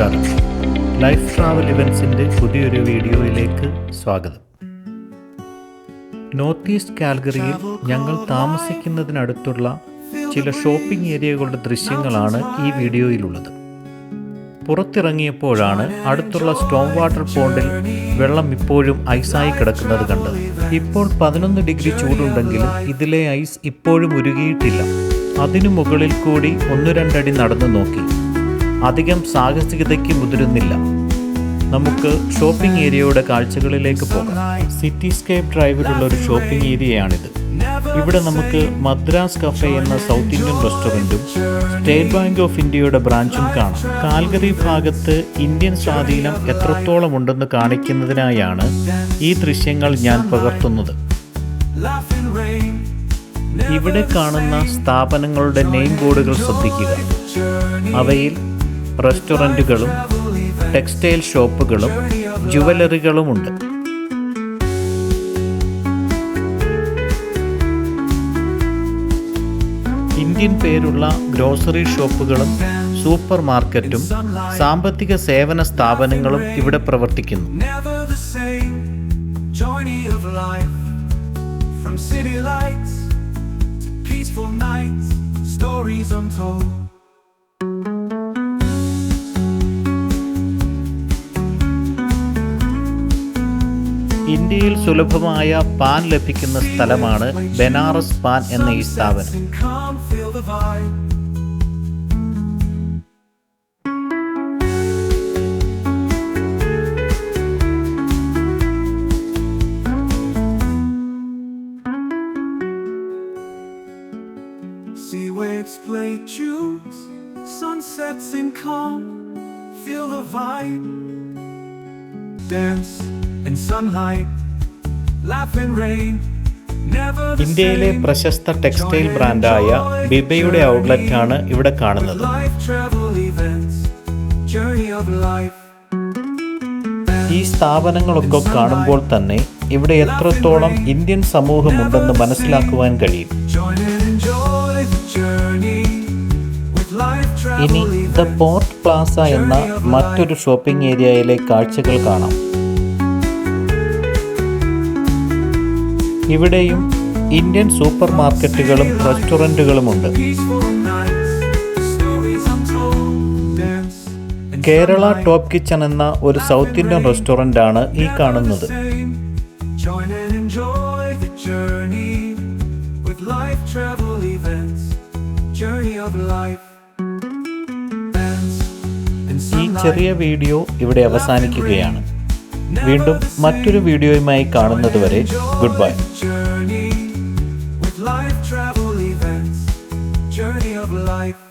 നമസ്കാരം. Life travel ഇവൻസിന്റെ പുതിയൊരു വീഡിയോയിലേക്ക് സ്വാഗതം. നോർത്ത് ഈസ്റ്റ് കാൽഗറിയിൽ ഞങ്ങൾ താമസിക്കുന്നതിനടുത്തുള്ള ചില ഷോപ്പിംഗ് ഏരിയകളുടെ ദൃശ്യങ്ങളാണ് ഈ വീഡിയോയിലുള്ളത്. പുറത്തിറങ്ങിയപ്പോഴാണ് അടുത്തുള്ള സ്റ്റോം വാട്ടർ പോണ്ടിൽ വെള്ളം ഇപ്പോഴും ഐസായി കിടക്കുന്നത് കണ്ടത്. ഇപ്പോൾ പതിനൊന്ന് ഡിഗ്രി ചൂടുണ്ടെങ്കിലും ഇതിലെ ഐസ് ഇപ്പോഴും ഉരുകിയിട്ടില്ല. അതിനു മുകളിൽ കൂടി ഒന്നു രണ്ടടി നടന്നു നോക്കി. അധികം സാഹസികതയ്ക്ക് മുതിരുന്നില്ല. നമുക്ക് ഷോപ്പിംഗ് ഏരിയയുടെ കാഴ്ചകളിലേക്ക് പോകാം. സിറ്റിസ്കേപ്പ് ഡ്രൈവിലുള്ള ഒരു ഷോപ്പിംഗ് ഏരിയയാണിത്. ഇവിടെ നമുക്ക് മദ്രാസ് കഫേ എന്ന സൗത്ത് ഇന്ത്യൻ റെസ്റ്റോറന്റും സ്റ്റേറ്റ് ബാങ്ക് ഓഫ് ഇന്ത്യയുടെ ബ്രാഞ്ചും കാണാം. കാൽഗറി ഭാഗത്ത് ഇന്ത്യൻ സ്വാധീനം എത്രത്തോളം ഉണ്ടെന്ന് കാണിക്കുന്നതിനായാണ് ഈ ദൃശ്യങ്ങൾ ഞാൻ പകർത്തുന്നത്. ഇവിടെ കാണുന്ന സ്ഥാപനങ്ങളുടെ നെയിം ബോർഡുകൾ ശ്രദ്ധിക്കുക. അവയിൽ റെസ്റ്റോറന്റുകളും ടെക്സ്റ്റൈൽ ഷോപ്പുകളും ജുവലറികളുമുണ്ട്. ഇന്ത്യൻ പേരുള്ള ഗ്രോസറി ഷോപ്പുകളും സൂപ്പർ മാർക്കറ്റും സാമ്പത്തിക സേവന സ്ഥാപനങ്ങളും ഇവിടെ പ്രവർത്തിക്കുന്നു. City lights peaceful nights, stories untold. ഇന്ത്യയിൽ സുലഭമായ പാൻ ലഭിക്കുന്ന സ്ഥലമാണ് ബനാറസ് പാൻ എന്ന ഈ സ്ഥാപനം. ഇന്ത്യയിലെ പ്രശസ്ത ടെക്സ്റ്റൈൽ ബ്രാൻഡായ ബിബയുടെ ഔട്ട്ലെറ്റ് ആണ് ഇവിടെ കാണുന്നത്. ഈ സ്ഥാപനങ്ങളൊക്കെ കാണുമ്പോൾ തന്നെ ഇവിടെ എത്രത്തോളം ഇന്ത്യൻ സമൂഹമുണ്ടെന്ന് മനസ്സിലാക്കുവാൻ കഴിയും. ഇനി ദ പോർട്ട് പ്ലാസ എന്ന മറ്റൊരു ഷോപ്പിംഗ് ഏരിയയിലെ കാഴ്ചകൾ കാണാം. ഇവിടെയും ഇന്ത്യൻ സൂപ്പർ മാർക്കറ്റുകളും റെസ്റ്റോറന്റുകളുമുണ്ട്. കേരള ടോപ്പ് കിച്ചൺ എന്ന ഒരു സൗത്ത് ഇന്ത്യൻ റെസ്റ്റോറന്റ് ആണ് ഈ കാണുന്നത്. ഈ ചെറിയ വീഡിയോ ഇവിടെ അവസാനിക്കുകയാണ്. വീണ്ടും മറ്റൊരു വീഡിയോയുമായി കാണുന്നത് വരെ good bye Journey of life.